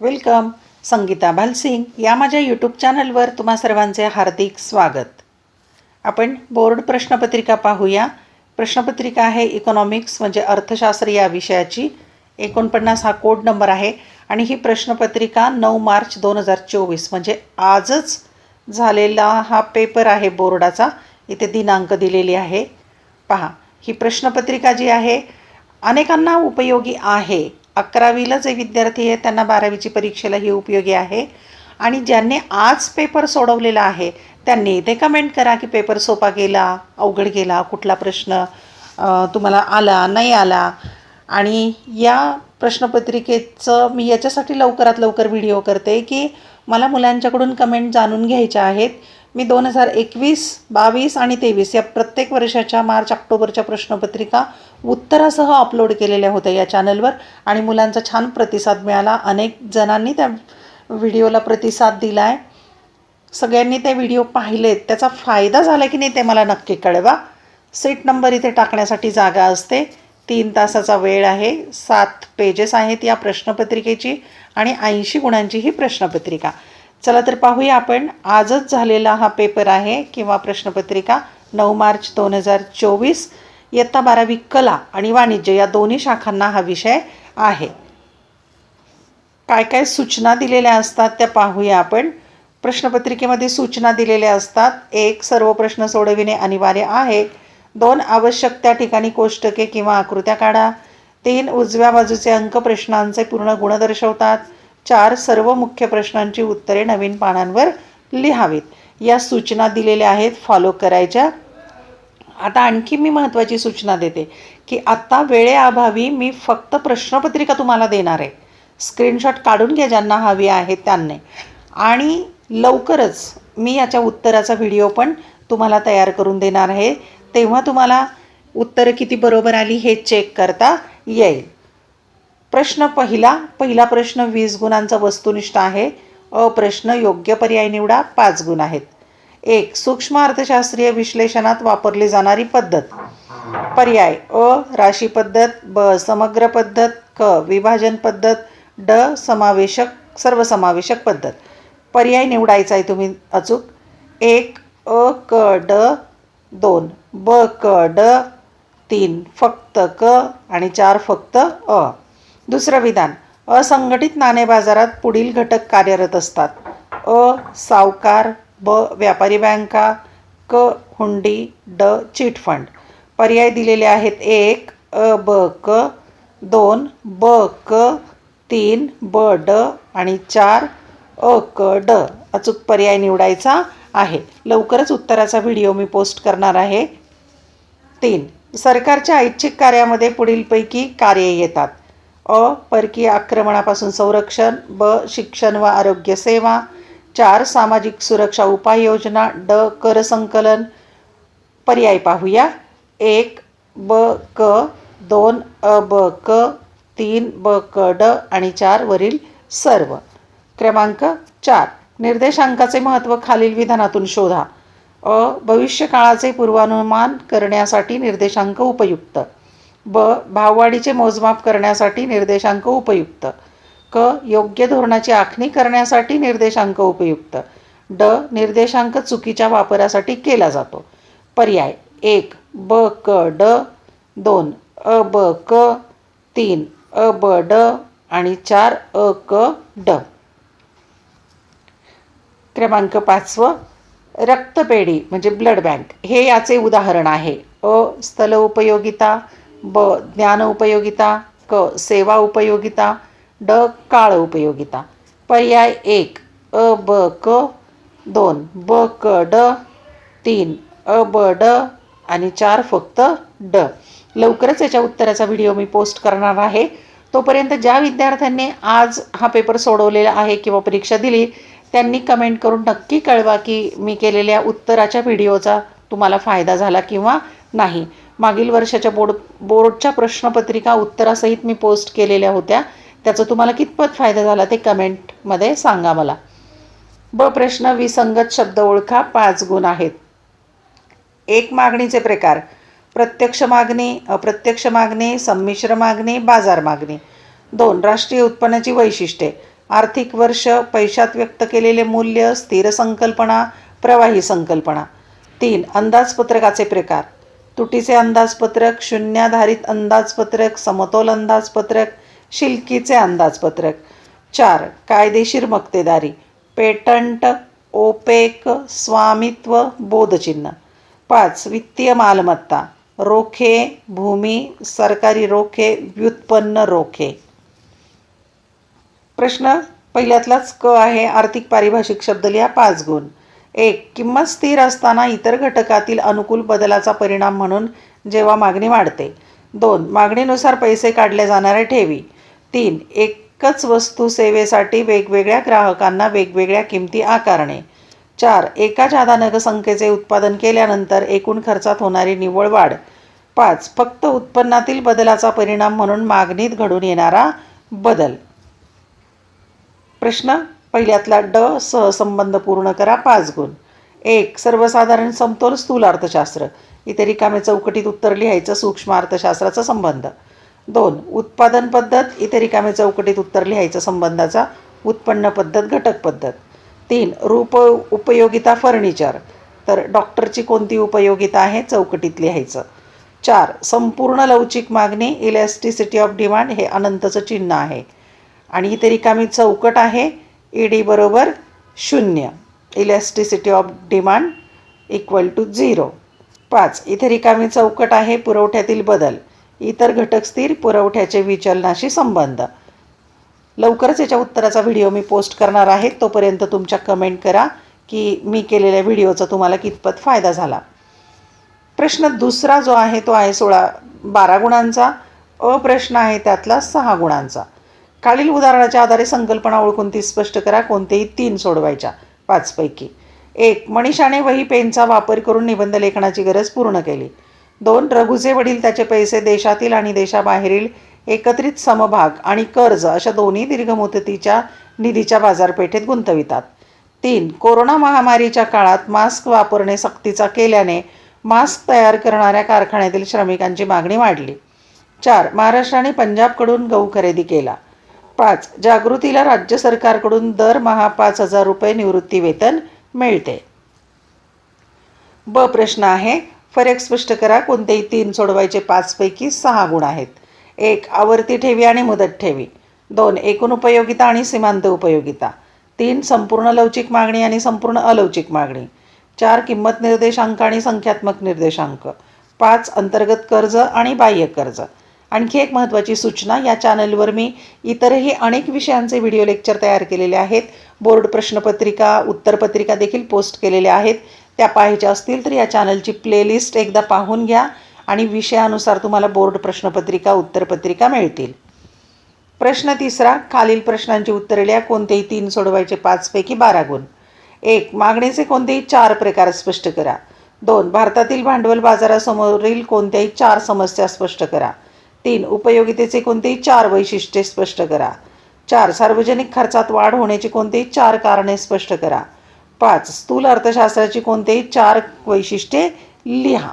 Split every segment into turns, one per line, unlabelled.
Welcome. Sangeeta Bhalsingh या माझ्या YouTube चॅनलवर तुम्हा सर्वांचे हार्दिक स्वागत. आपण बोर्ड प्रश्नपत्रिका पाहूया. प्रश्नपत्रिका आहे इकॉनॉमिक्स म्हणजे अर्थशास्त्र या विषयाची. एकोणपन्नास हा कोड नंबर आहे आणि ही प्रश्नपत्रिका नऊ मार्च दोन हजार चोवीस म्हणजे आजच झालेला हा पेपर आहे बोर्डाचा. इथे दिनांक दिलेली आहे. पहा ही प्रश्नपत्रिका जी आहे अनेकांना उपयोगी आहे. अकरावीला जे विद्यार्थी आहेत त्यांना बारावीची परीक्षेला ही उपयोगी आहे. आणि ज्यांनी आज पेपर सोडवलेला आहे त्यांनी इथे कमेंट करा की पेपर सोपा गेला अवघड गेला कुठला प्रश्न तुम्हाला आला नाही आला. आणि या प्रश्नपत्रिकेचं मी याच्यासाठी लवकरात लवकर व्हिडिओ करते की मला मुलांच्याकडून कमेंट जाणून घ्यायच्या आहेत. मी दोन हजार एकवीस बावीस आणि तेवीस या प्रत्येक वर्षाच्या मार्च ऑक्टोबरच्या प्रश्नपत्रिका उत्तरासह अपलोड केलेल्या होत्या या चॅनलवर आणि मुलांचा छान प्रतिसाद मिळाला. अनेक जणांनी त्या व्हिडिओला प्रतिसाद दिला आहे सगळ्यांनी ते व्हिडिओ पाहिलेत. त्याचा फायदा झाला की नाही ते मला नक्की कळवा. सीट नंबर इथे टाकण्यासाठी जागा असते. तीन तासाचा वेळ आहे. सात पेजेस आहेत या प्रश्नपत्रिकेची आणि ऐंशी गुणांची ही प्रश्नपत्रिका. चला तर पाहूया आपण. आजच झालेला हा पेपर आहे किंवा प्रश्नपत्रिका नऊ मार्च दोन हजार चोवीस. इयत्ता बारावी कला आणि वाणिज्य या दोन्ही शाखांना हा विषय आहे. काय काय सूचना दिलेल्या असतात त्या पाहूया आपण. प्रश्नपत्रिकेमध्ये सूचना दिलेल्या असतात. एक सर्व प्रश्न सोडविणे अनिवार्य आहे. दोन आवश्यक त्या ठिकाणी कोष्टके किंवा आकृत्या काढा. तीन उजव्या बाजूचे अंक प्रश्नांचे पूर्ण गुण दर्शवतात. चार सर्व मुख्य प्रश्नांची उत्तरे नवीन पानांवर लिहावीत. या सूचना दिलेल्या आहेत फॉलो करायच्या. आता आणखी मी महत्त्वाची सूचना देते की आत्ता वेळेअभावी मी फक्त प्रश्नपत्रिका तुम्हाला देणार आहे. स्क्रीनशॉट काढून घ्या ज्यांना हवी आहे त्यांनी. आणि लवकरच मी याच्या उत्तराचा व्हिडिओ पण तुम्हाला तयार करून देणार आहे. तेव्हा तुम्हाला उत्तरं किती बरोबर आली हे चेक करता येईल. प्रश्न पहिला पहिला प्रश्न वीस गुणांचा वस्तुनिष्ठ आहे. अ प्रश्न योग्य पर्याय निवडा पाच गुण आहेत. एक सूक्ष्म अर्थशास्त्रीय विश्लेषणात वापरली जाणारी पद्धत. पर्याय अ राशी पद्धत ब समग्र पद्धत क विभाजन पद्धत ड समावेशक सर्वसमावेशक पद्धत. पर्याय निवडायचा आहे तुम्ही अचूक. एक अ क ड दोन. ब क ड तीन. फक्त क आणि चार फक्त अ. दुसरं विधान असंघटित नाणे बाजारात पुढील घटक कार्यरत असतात. अ सावकार ब व्यापारी बँका क हुंडी ड चिट फंड. पर्याय दिलेले आहेत एक अ ब क दोन ब क तीन ब ड आणि चार अ क ड. अचूक पर्याय निवडायचा आहे. लवकरच उत्तराचा व्हिडिओ मी पोस्ट करणार आहे. तीन सरकारच्या ऐच्छिक कार्यामध्ये पुढीलपैकी कार्ये येतात. अ परकीय आक्रमणापासून संरक्षण ब शिक्षण व आरोग्य सेवा चार सामाजिक सुरक्षा उपाययोजना ड कर संकलन. पर्याय पाहूया. एक ब क दोन अ ब क तीन ब क ड आणि चार वरील सर्व. क्रमांक चार. निर्देशांकाचे महत्त्व खालील विधानातून शोधा. अ भविष्यकाळाचे पूर्वानुमान करण्यासाठी निर्देशांक उपयुक्त. ब भाववाढीचे मोजमाप करण्यासाठी निर्देशांक उपयुक्त. क योग्य धोरणाची आखणी करण्यासाठी निर्देशांक उपयुक्त. ड निर्देशांक चुकीच्या वापरासाठी केला जातो. पर्याय एक ब क ड दोन अ ब क तीन अ ब ड आणि चार अ क ड. क्रमांक पाचवं रक्तपेढी म्हणजे ब्लड बँक. हे याचे उदाहरण आहे. अ स्थल उपयोगिता ब ज्ञान उपयोगिता क सेवा उपयोगिता ड काळ उपयोगिता. पर्याय एक अ ब क दोन. ब क ड तीन. अ ब ड आणि चार फक्त ड. लवकरच याच्या उत्तराचा व्हिडिओ मी पोस्ट करणार आहे. तोपर्यंत ज्या विद्यार्थ्यांनी आज हा पेपर सोडवलेला आहे किंवा परीक्षा दिली त्यांनी कमेंट करून नक्की कळवा की मी केलेल्या उत्तराच्या व्हिडिओचा तुम्हाला फायदा झाला किंवा नाही. मागील वर्षाच्या बोर्ड बोर्डच्या प्रश्नपत्रिका उत्तरासहित मी पोस्ट केलेल्या होत्या. त्याचा तुम्हाला कितपत फायदा झाला ते कमेंटमध्ये सांगा मला. ब प्रश्न विसंगत शब्द ओळखा पाच गुण आहेत. एक मागणीचे प्रकार. प्रत्यक्ष मागणी अप्रत्यक्ष मागणी संमिश्र मागणी बाजार मागणी. दोन राष्ट्रीय उत्पन्नाची वैशिष्ट्ये. आर्थिक वर्ष पैशात व्यक्त केलेले मूल्य स्थिर संकल्पना प्रवाही संकल्पना. तीन अंदाजपत्रकाचे प्रकार. तुटीचे अंदाजपत्रक शून्याधारित अंदाजपत्रक समतोल अंदाजपत्रक शिल्कीचे अंदाजपत्रक. चार कायदेशीर मक्तेदारी. पेटंट ओपेक स्वामित्व बोधचिन्ह. पाच वित्तीय मालमत्ता. रोखे भूमी सरकारी रोखे व्युत्पन्न रोखे. प्रश्न पहिल्यातलाच क आहे आर्थिक पारिभाषिक शब्द लिहा पाच गुण. एक किंमत स्थिर असताना इतर घटकातील अनुकूल बदलाचा परिणाम म्हणून जेव्हा मागणी वाढते. दोन मागणीनुसार पैसे काढले जाणाऱ्या ठेवी. तीन एकच वस्तू सेवेसाठी वेगवेगळ्या ग्राहकांना वेगवेगळ्या किमती आकारणे. चार एका जादा नगसंख्येचे उत्पादन केल्यानंतर एकूण खर्चात होणारी निव्वळ वाढ. पाच फक्त उत्पन्नातील बदलाचा परिणाम म्हणून मागणीत घडून येणारा बदल. प्रश्न? पहिल्यातला ड सहसंबंध पूर्ण करा पाच गुण. एक सर्वसाधारण समतोल स्थूल अर्थशास्त्र. इथे रिकामे चौकटीत उत्तर लिहायचं सूक्ष्म अर्थशास्त्राचा संबंध. दोन उत्पादन पद्धत. इथे रिकामे चौकटीत उत्तर लिहायचं संबंधाचा उत्पन्न पद्धत घटक पद्धत. तीन रूप उपयोगिता फर्निचर. तर डॉक्टरची कोणती उपयोगिता आहे? चौकटीत लिहायचं. चार संपूर्ण लवचिक मागणी इलॅस्टिसिटी ऑफ डिमांड हे अनंतचं चिन्ह आहे. आणि इथे रिकामी चौकट आहे. ई डी बरोबर शून्य. Elasticity of demand equal to zero पाच इथे रिकामी चौकट आहे पुरवठ्यातील बदल. इतर घटक स्थिर पुरवठ्याचे विचलनाशी संबंध. लवकरच याच्या उत्तराचा व्हिडिओ मी पोस्ट करणार आहे. तोपर्यंत तुमच्या कमेंट करा की मी केलेल्या व्हिडिओचा तुम्हाला कितपत फायदा झाला. प्रश्न दुसरा जो आहे तो आहे सोळा बारा गुणांचा. अप्रश्न आहे त्यातला सहा गुणांचा. खालील उदाहरणाच्या आधारे संकल्पना ओळखून ती स्पष्ट करा कोणतेही तीन सोडवायच्या पाचपैकी. एक मनीषाने वही पेनचा वापर करून निबंध लेखनाची गरज पूर्ण केली. दोन रघुचे वडील त्याचे पैसे देशातील आणि देशाबाहेरील एकत्रित समभाग आणि कर्ज अशा दोन्ही दीर्घ मुदतीच्या निधीच्या बाजारपेठेत गुंतवितात. तीन कोरोना महामारीच्या काळात मास्क वापरणे सक्तीचा केल्याने मास्क तयार करणाऱ्या कारखान्यातील श्रमिकांची मागणी वाढली. चार महाराष्ट्राने पंजाबकडून गहू खरेदी केला. पाच. जागृतीला राज्य सरकारकडून दरमहा पाच हजार रुपये निवृत्ती वेतन मिळते. ब प्रश्न आहे फरक स्पष्ट करा कोणतेही तीन सोडवायचे पाचपैकी सहा गुण आहेत. एक आवर्ती ठेवी आणि मुदत ठेवी. दोन एकूण उपयोगिता आणि सीमांत उपयोगिता. तीन संपूर्ण लवचिक मागणी आणि संपूर्ण अलवचिक मागणी. चार किंमत निर्देशांक आणि संख्यात्मक निर्देशांक. पाच अंतर्गत कर्ज आणि बाह्य कर्ज. आणखी एक महत्त्वाची सूचना या चॅनलवर मी इतरही अनेक विषयांचे व्हिडिओ लेक्चर तयार केलेले आहेत. बोर्ड प्रश्नपत्रिका उत्तरपत्रिका देखील पोस्ट केलेल्या आहेत. त्या पाहायच्या असतील तर या चॅनलची प्लेलिस्ट एकदा पाहून घ्या आणि विषयानुसार तुम्हाला बोर्ड प्रश्नपत्रिका उत्तरपत्रिका मिळतील. प्रश्न तिसरा खालील प्रश्नांची उत्तरे लिहा. कोणतेही तीन सोडवायचे पाचपैकी बारा गुण. एक मागणीचे कोणतेही चार प्रकार स्पष्ट करा. दोन भारतातील भांडवल बाजारासमोरील कोणत्याही चार समस्या स्पष्ट करा. तीन उपयोगितेचे कोणतेही चार वैशिष्ट्ये स्पष्ट करा. चार सार्वजनिक खर्चात वाढ होण्याची कोणतेही चार कारणे स्पष्ट करा. पाच स्थूल अर्थशास्त्राची कोणतेही चार वैशिष्ट्ये लिहा.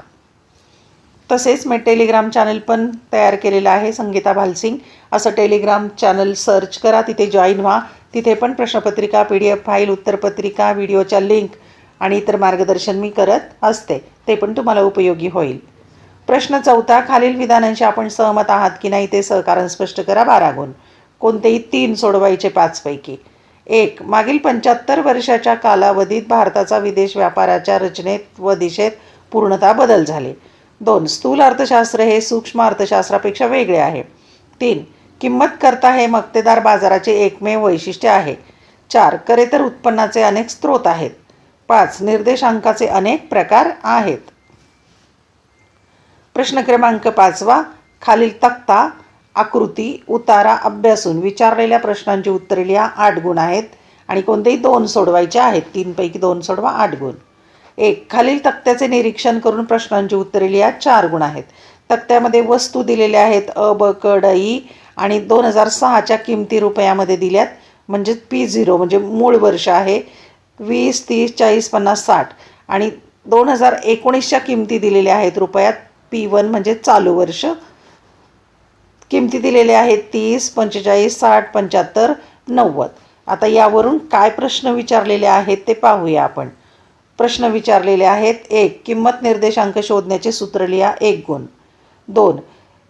तसेच मी टेलिग्राम चॅनल पण तयार केलेलं आहे संगीता भालसिंग. असं टेलिग्राम चॅनल सर्च करा तिथे जॉईन व्हा. तिथे पण प्रश्नपत्रिका पी डी एफ फाईल उत्तरपत्रिका व्हिडिओच्या लिंक आणि इतर मार्गदर्शन मी करत असते. ते पण तुम्हाला उपयोगी होईल. प्रश्न चौथा खालील विधानांशी आपण सहमत आहात की नाही ते सहकारण स्पष्ट करा बारा गुण कोणतेही तीन सोडवायचे पाचपैकी. एक मागील पंच्याहत्तर वर्षाच्या कालावधीत भारताचा विदेश व्यापाराच्या रचनेत व दिशेत पूर्णतः बदल झाले. दोन स्थूल अर्थशास्त्र हे सूक्ष्म अर्थशास्त्रापेक्षा वेगळे आहे. तीन किंमत करता हे मक्तेदार बाजाराचे एकमेव वैशिष्ट्य आहे. चार करेतर उत्पन्नाचे अनेक स्रोत आहेत. पाच निर्देशांकाचे अनेक प्रकार आहेत. प्रश्न क्रमांक पाचवा खालील तक्ता आकृती उतारा अभ्यासून विचारलेल्या प्रश्नांची उत्तरे लिहा आठ गुण आहेत आणि कोणतेही दोन सोडवायचे आहेत तीनपैकी दोन सोडवा आठ गुण. एक खालील तक्त्याचे निरीक्षण करून प्रश्नांची उत्तरे लिहा चार गुण आहेत. तक्त्यामध्ये वस्तू दिलेल्या आहेत अ ब क ड ई आणि दोन हजार सहाच्या किमती रुपयामध्ये दिल्यात म्हणजेच पी झिरो म्हणजे मूळ वर्ष आहे वीस तीस चाळीस पन्नास साठ आणि दोन हजार एकोणीसच्या किमती दिलेल्या आहेत रुपयात पी वन म्हणजे चालू वर्ष. किमती दिलेल्या आहेत तीस पंचेचाळीस साठ पंच्याहत्तर नव्वद. आता यावरून काय प्रश्न विचारलेले आहेत ते पाहूया आपण. प्रश्न विचारलेले आहेत एक किंमत निर्देशांक शोधण्याचे सूत्र लिहा एक गुण. दोन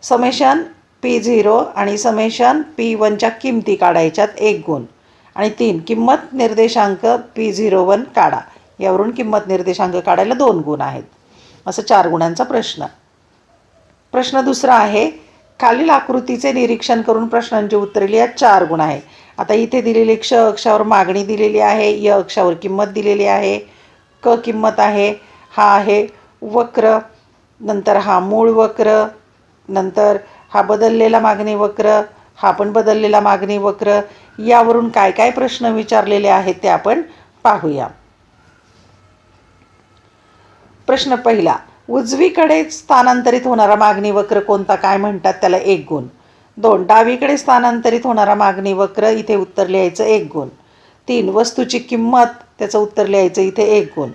समेशन पी झिरो आणि समेशन पी वनच्या किमती काढायच्यात एक गुण. आणि तीन किंमत निर्देशांक पी झिरो वन काढा. यावरून किंमत निर्देशांक काढायला दोन गुण आहेत. असं चार गुणांचा प्रश्न. प्रश्न दुसरा आहे खालील आकृतीचे निरीक्षण करून प्रश्नांची उत्तरे लिहा चार गुण आहे. आता इथे दिलेली क्ष अक्षावर मागणी दिलेली आहे य अक्षावर किंमत दिलेली आहे क किंमत आहे हा आहे वक्र नंतर हा मूळ वक्र नंतर हा बदललेला मागणी वक्र हा पण बदललेला मागणी वक्र यावरून काय काय प्रश्न विचारलेले आहेत ते आपण पाहूया. प्रश्न पहिला उजवीकडे स्थानांतरित होणारा मागणी वक्र कोणता? काय म्हणतात त्याला? एक गुण. दोन डावीकडे स्थानांतरित होणारा मागणी वक्र इथे उत्तर लिहायचं एक गुण. तीन वस्तूची किंमत त्याचं उत्तर लिहायचं इथे एक गुण.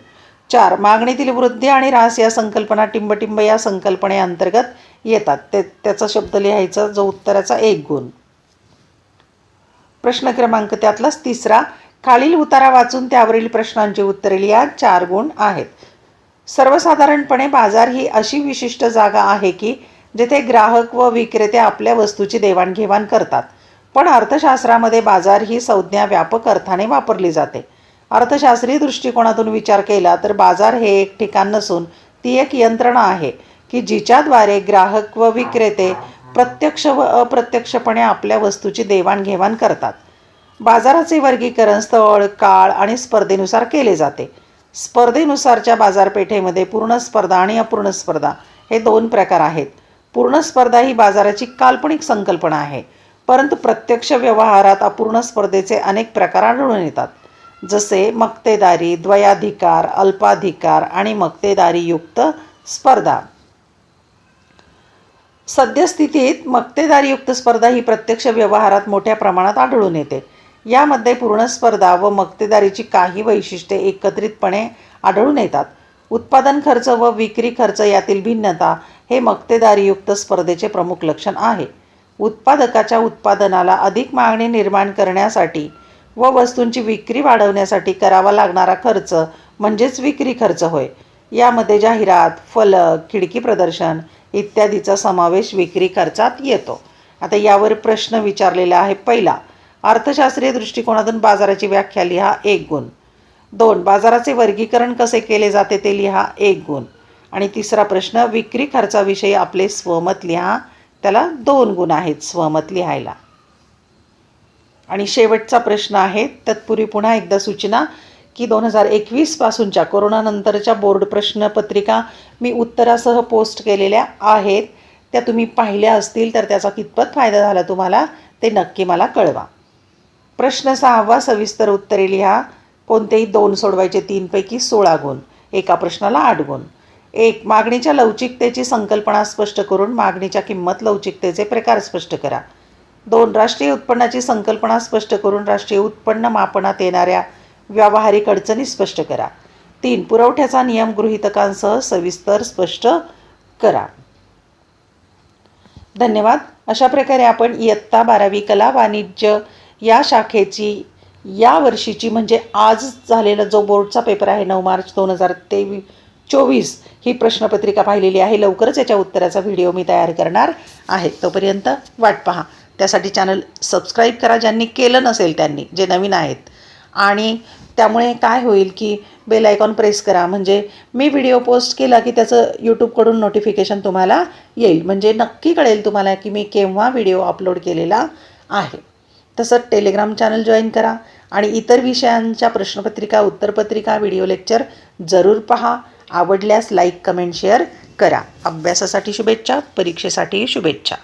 चार मागणीतील वृद्धी आणि रास या संकल्पना टिंबटिंब या संकल्पनेअंतर्गत येतात. ते त्याचा शब्द लिहायचा जो उत्तराचा एक गुण. प्रश्न क्रमांक त्यातलाच तिसरा. खालील उतारा वाचून त्यावरील प्रश्नांची उत्तरे लिहा. चार गुण आहेत. सर्वसाधारणपणे बाजार ही अशी विशिष्ट जागा आहे की जिथे ग्राहक व विक्रेते आपल्या वस्तूची देवाणघेवाण करतात. पण अर्थशास्त्रामध्ये बाजार ही संज्ञा व्यापक अर्थाने वापरली जाते. अर्थशास्त्रीय दृष्टिकोनातून विचार केला तर बाजार हे एक ठिकाण नसून ती एक यंत्रणा आहे की जिच्याद्वारे ग्राहक व विक्रेते प्रत्यक्ष व अप्रत्यक्षपणे आपल्या वस्तूची देवाणघेवाण करतात. बाजाराचे वर्गीकरण स्थळ काळ आणि स्पर्धेनुसार केले जाते. स्पर्धेनुसारच्या बाजारपेठेमध्ये पूर्ण स्पर्धा आणि अपूर्ण स्पर्धा हे दोन प्रकार आहेत. पूर्ण स्पर्धा ही बाजाराची काल्पनिक संकल्पना आहे. परंतु प्रत्यक्ष व्यवहारात अपूर्ण स्पर्धेचे अनेक प्रकार आढळून येतात. जसे मक्तेदारी द्वयाधिकार अल्पाधिकार आणि मक्तेदारीयुक्त स्पर्धा. सद्यस्थितीत मक्तेदारीयुक्त स्पर्धा ही प्रत्यक्ष व्यवहारात मोठ्या प्रमाणात आढळून येते. यामध्ये पूर्ण स्पर्धा व मक्तेदारीची काही वैशिष्ट्ये एकत्रितपणे आढळून येतात. उत्पादन खर्च व विक्री खर्च यातील भिन्नता हे मक्तेदारीयुक्त स्पर्धेचे प्रमुख लक्षण आहे. उत्पादकाच्या उत्पादनाला अधिक मागणी निर्माण करण्यासाठी व वस्तूंची विक्री वाढवण्यासाठी करावा लागणारा खर्च म्हणजेच विक्री खर्च होय. यामध्ये जाहिरात फलक खिडकी प्रदर्शन इत्यादीचा समावेश विक्री खर्चात येतो. आता यावर प्रश्न विचारलेला आहे पहिला. अर्थशास्त्रीय दृष्टिकोनातून बाजाराची व्याख्या लिहा एक गुण. दोन बाजाराचे वर्गीकरण कसे केले जाते ते लिहा एक गुण. आणि तिसरा प्रश्न विक्री खर्चाविषयी आपले स्वमत लिहा. त्याला दोन गुण आहेत स्वमत लिहायला. आणि शेवटचा प्रश्न आहे तत्पूर्वी पुन्हा एकदा सूचना की दोन हजार एकवीसपासूनच्या कोरोनानंतरच्या बोर्ड प्रश्नपत्रिका मी उत्तरासह पोस्ट केलेल्या आहेत. त्या तुम्ही पाहिल्या असतील तर त्याचा कितपत फायदा झाला तुम्हाला ते नक्की मला कळवा. प्रश्न सहावा सविस्तर उत्तरे लिहा. कोणतेही दोन सोडवायचे तीनपैकी सोळा गुण. एका प्रश्नाला आठ गुण. एक मागणीच्या लवचिकतेची संकल्पना स्पष्ट करून मागणीच्या किंमत लवचिकतेचे प्रकार स्पष्ट करा. दोन राष्ट्रीय उत्पन्नाची संकल्पना स्पष्ट करून राष्ट्रीय उत्पन्न मापनात येणाऱ्या व्यावहारिक अडचणी स्पष्ट करा. तीन पुरवठ्याचा नियम गृहितकांसह सविस्तर स्पष्ट करा. धन्यवाद. अशा प्रकारे आपण इयत्ता बारावी कला वाणिज्य या शाखेची या वर्षीची म्हणजे आज झालेला जो बोर्डचा पेपर आहे नऊ मार्च दोन हजार तेवीस चोवीस ही प्रश्नपत्रिका पाहिलेली आहे. लवकरच याच्या उत्तराचा व्हिडिओ मी तयार करणार आहे. तोपर्यंत वाट पहा. त्यासाठी चॅनल सबस्क्राईब करा ज्यांनी केलं नसेल त्यांनी जे नवीन आहेत. आणि त्यामुळे काय होईल की बेल आयकॉन प्रेस करा. म्हणजे मी व्हिडिओ पोस्ट केला की त्याचं यूट्यूबकडून नोटिफिकेशन तुम्हाला येईल. म्हणजे नक्की कळेल तुम्हाला की मी केव्हा व्हिडिओ अपलोड केलेला आहे. तसंच टेलिग्राम चॅनल जॉईन करा आणि इतर विषयांच्या प्रश्नपत्रिका उत्तरपत्रिका व्हिडिओ लेक्चर जरूर पहा. आवडल्यास लाईक कमेंट शेअर करा. अभ्यासासाठी शुभेच्छा परीक्षेसाठीही शुभेच्छा.